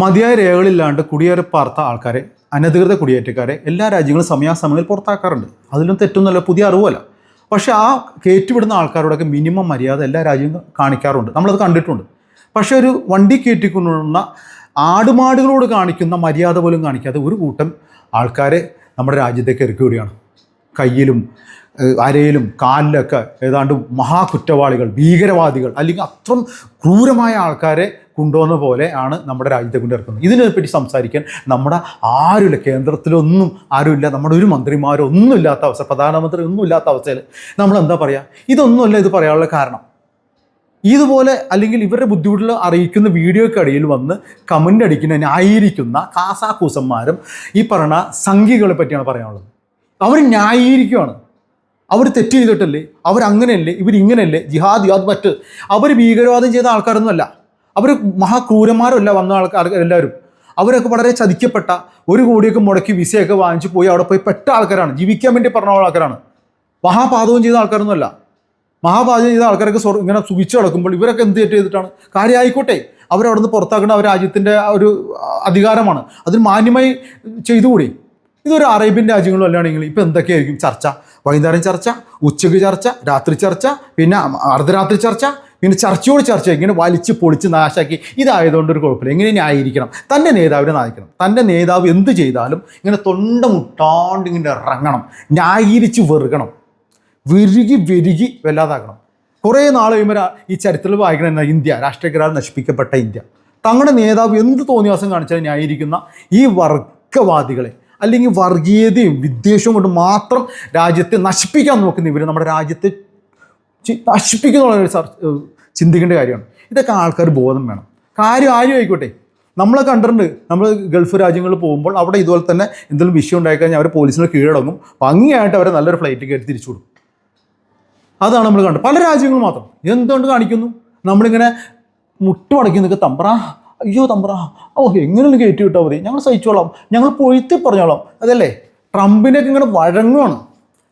മതിയായ രേഖകളില്ലാണ്ട് കുടിയേറി പാർത്ത ആൾക്കാരെ അനധികൃത കുടിയേറ്റക്കാരെ എല്ലാ രാജ്യങ്ങളും സമയാസമയങ്ങളിൽ പുറത്താക്കാറുണ്ട്. അതിലും തെറ്റൊന്നുമല്ല പുതിയ അറിവല്ല. പക്ഷേ ആ കയറ്റിവിടുന്ന ആൾക്കാരോടൊക്കെ മിനിമം മര്യാദ എല്ലാ രാജ്യങ്ങളും കാണിക്കാറുണ്ട്. നമ്മളത് കണ്ടിട്ടുണ്ട്. പക്ഷേ ഒരു വണ്ടി കയറ്റിക്കൊണ്ടുള്ള ആടുമാടുകളോട് കാണിക്കുന്ന മര്യാദ പോലും കാണിക്കാതെ ഒരു കൂട്ടം ആൾക്കാരെ നമ്മുടെ രാജ്യത്തേക്ക് ഇറക്കി വിടുകയാണ് കയ്യിലും അരയിലും കാലിലൊക്കെ ഏതാണ്ട് മഹാകുറ്റവാളികൾ ഭീകരവാദികൾ അല്ലെങ്കിൽ അത്രയും ക്രൂരമായ ആൾക്കാരെ കൊണ്ടുവന്ന പോലെ ആണ് നമ്മുടെ രാജ്യത്തെ കൊണ്ട് ഇറക്കുന്നത് ഇതിനെപ്പറ്റി സംസാരിക്കാൻ നമ്മുടെ ആരുമില്ല കേന്ദ്രത്തിലൊന്നും ആരുമില്ല നമ്മുടെ ഒരു മന്ത്രിമാരോ ഒന്നും ഇല്ലാത്ത അവസ്ഥ പ്രധാനമന്ത്രി ഒന്നും ഇല്ലാത്ത അവസ്ഥയിൽ നമ്മൾ എന്താ പറയുക ഇതൊന്നുമല്ല ഇത് പറയാനുള്ള കാരണം. ഇതുപോലെ അല്ലെങ്കിൽ ഇവരുടെ ബുദ്ധിമുട്ടുകൾ അറിയിക്കുന്ന വീഡിയോക്കടിയിൽ വന്ന് കമന്റ് അടിക്കുന്ന ന്യായീകരിക്കുന്ന കാസാക്കൂസന്മാരും ഈ പറയുന്ന സംഖ്യകളെ പറ്റിയാണ് പറയാനുള്ളത്. അവർ ന്യായീകരിക്കുകയാണ് അവർ തെറ്റ് ചെയ്തിട്ടല്ലേ? അവരങ്ങനെയല്ലേ ഇവരിങ്ങനെയല്ലേ ജിഹാദ് ജിഹാദ് മറ്റ്. അവർ ഭീകരവാദം ചെയ്ത ആൾക്കാരൊന്നുമല്ല. അവർ മഹാക്രൂരന്മാരല്ല വന്ന ആൾക്കാർ എല്ലാവരും. അവരൊക്കെ വളരെ ചതിക്കപ്പെട്ട ഒരു കോടിയൊക്കെ മുടക്കി വിസയൊക്കെ വാങ്ങിച്ചു പോയി അവിടെ പോയി പെട്ട ആൾക്കാരാണ്. ജീവിക്കാൻ വേണ്ടി പറഞ്ഞ ആൾക്കാരാണ്. മഹാപാതകം ചെയ്ത ആൾക്കാരൊന്നുമല്ല. മഹാപാചകം ചെയ്ത ആൾക്കാരൊക്കെ സ്വർ ഇങ്ങനെ സുഖിച്ചു കിടക്കുമ്പോൾ ഇവരൊക്കെ എന്ത് തെറ്റ് ചെയ്തിട്ടാണ്? കാര്യം ആയിക്കോട്ടെ പുറത്താക്കേണ്ട അവർ രാജ്യത്തിന്റെ ഒരു അധികാരമാണ്. അതിന് മാന്യമായി ചെയ്തുകൂടി? ഇതൊരു അറേബ്യൻ രാജ്യങ്ങളും അല്ലാണെങ്കിൽ ഇപ്പം എന്തൊക്കെയായിരിക്കും ചർച്ച? വൈകുന്നേരം ചർച്ച ഉച്ചയ്ക്ക് ചർച്ച രാത്രി ചർച്ച പിന്നെ അർദ്ധരാത്രി ചർച്ച പിന്നെ ചർച്ചയോട് ചർച്ച ഇങ്ങനെ വലിച്ച് പൊളിച്ച് നാശാക്കി. ഇതായതുകൊണ്ട് ഒരു കുഴപ്പമില്ല. എങ്ങനെ ന്യായീകരിക്കണം. തന്റെ നേതാവിനെ നയിക്കണം. തന്റെ നേതാവ് എന്ത് ചെയ്താലും ഇങ്ങനെ തൊണ്ട മുട്ടാണ്ട് ഇങ്ങനെ ഇറങ്ങണം. ന്യായീകരിച്ച് വെറുകണം. വിരുകി വിരുകി വല്ലാതാക്കണം കുറേ നാൾ കഴിയുമ്പോൾ ഈ ചരിത്രത്തിൽ വായിക്കണമെന്ന ഇന്ത്യ. രാഷ്ട്രീയക്കാരാൽ നശിപ്പിക്കപ്പെട്ട ഇന്ത്യ. തങ്ങളുടെ നേതാവ് എന്ത് തോന്നിയാസം കാണിച്ചാൽ ന്യായീകരിക്കുന്ന ഈ വർഗവാദികളെ അല്ലെങ്കിൽ വർഗീയതയും വിദ്വേഷവും കൊണ്ട് മാത്രം രാജ്യത്തെ നശിപ്പിക്കാൻ നോക്കുന്ന ഇവർ നമ്മുടെ രാജ്യത്തെ നശിപ്പിക്കുന്നുള്ള സർ- ചിന്തിക്കേണ്ട കാര്യമാണ്. ഇതൊക്കെ ആൾക്കാർ ബോധം വേണം. കാര്യം ആരും ആയിക്കോട്ടെ. നമ്മളെ കണ്ടിട്ടുണ്ട്. നമ്മൾ ഗൾഫ് രാജ്യങ്ങളിൽ പോകുമ്പോൾ അവിടെ ഇതുപോലെ തന്നെ എന്തെങ്കിലും വിഷയം ഉണ്ടായിക്കഴിഞ്ഞാൽ അവർ പോലീസിന് കീഴടങ്ങും. ഭംഗിയായിട്ട് അവരെ നല്ലൊരു ഫ്ലൈറ്റ് കയറി തിരിച്ചു വിടും അതാണ് നമ്മൾ കണ്ടത്. പല രാജ്യങ്ങളും മാത്രം. എന്തുകൊണ്ട് കാണിക്കുന്നു? നമ്മളിങ്ങനെ മുട്ടുമടക്കി നിൽക്കുക തമ്പ്ര അയ്യോ തമ്പ്ര ഓ എങ്ങനെയൊന്ന് കയറ്റി വിട്ടാൽ മതി. ഞങ്ങൾ സഹിച്ചോളാം. ഞങ്ങൾ പൊഴുത്തി പറഞ്ഞോളാം. അതല്ലേ? ട്രംപിനൊക്കെ ഇങ്ങനെ വഴങ്ങുവാണ്.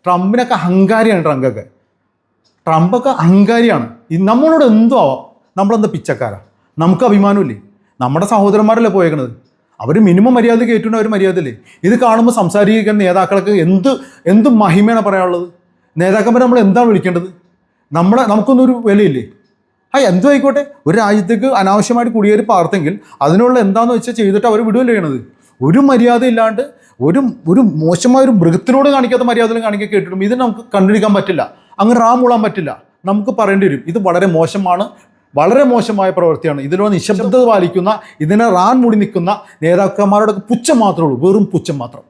ട്രംപിനൊക്കെ അഹങ്കാരിയാണ് ട്രംപൊക്കെ. ട്രംപൊക്കെ അഹങ്കാരിയാണ്. നമ്മളോട് എന്തോ ആവാം. നമ്മളെന്താ പിച്ചക്കാരാ? നമുക്ക് അഭിമാനമില്ലേ? നമ്മുടെ സഹോദരന്മാരല്ലേ പോയേക്കണത്? അവർ മിനിമം മര്യാദ കയറ്റുന്ന അവർ മര്യാദയില്ലേ? ഇത് കാണുമ്പോൾ സംസാരിക്കുന്ന നേതാക്കൾക്ക് എന്ത് എന്ത് മഹിമയാണ് പറയാനുള്ളത്? നേതാക്കന്മാരെ നമ്മൾ എന്താണ് വിളിക്കേണ്ടത്? നമ്മളെ നമുക്കൊന്നും ഒരു വിലയില്ലേ? ആ എന്തോ ആയിക്കോട്ടെ ഒരു രാജ്യത്തേക്ക് അനാവശ്യമായിട്ട് കുടിയേറി പാർത്തെങ്കിൽ അതിനുള്ള എന്താണെന്ന് വെച്ചാൽ ചെയ്തിട്ട് അവർ വിടുകയല്ലേ ചെയ്യണത്? ഒരു മര്യാദ ഇല്ലാണ്ട് ഒരു ഒരു മോശമായ ഒരു മൃഗത്തിനോട് കാണിക്കാത്ത മര്യാദകൾ കാണിക്കാൻ കേട്ടിട്ടും ഇത് നമുക്ക് കണ്ടുപിടിക്കാൻ പറ്റില്ല. അങ്ങ് മൂളാൻ പറ്റില്ല. നമുക്ക് പറയേണ്ടി വരും ഇത് വളരെ മോശമാണ് വളരെ മോശമായ പ്രവൃത്തിയാണ്. ഇതിലൂടെ നിശബ്ദത പാലിക്കുന്ന ഇതിനെ റാൻ മുടി നിൽക്കുന്ന നേതാക്കന്മാരോടൊക്കെ പുച്ഛം മാത്രമേ ഉള്ളൂ വെറും പുച്ഛം മാത്രം.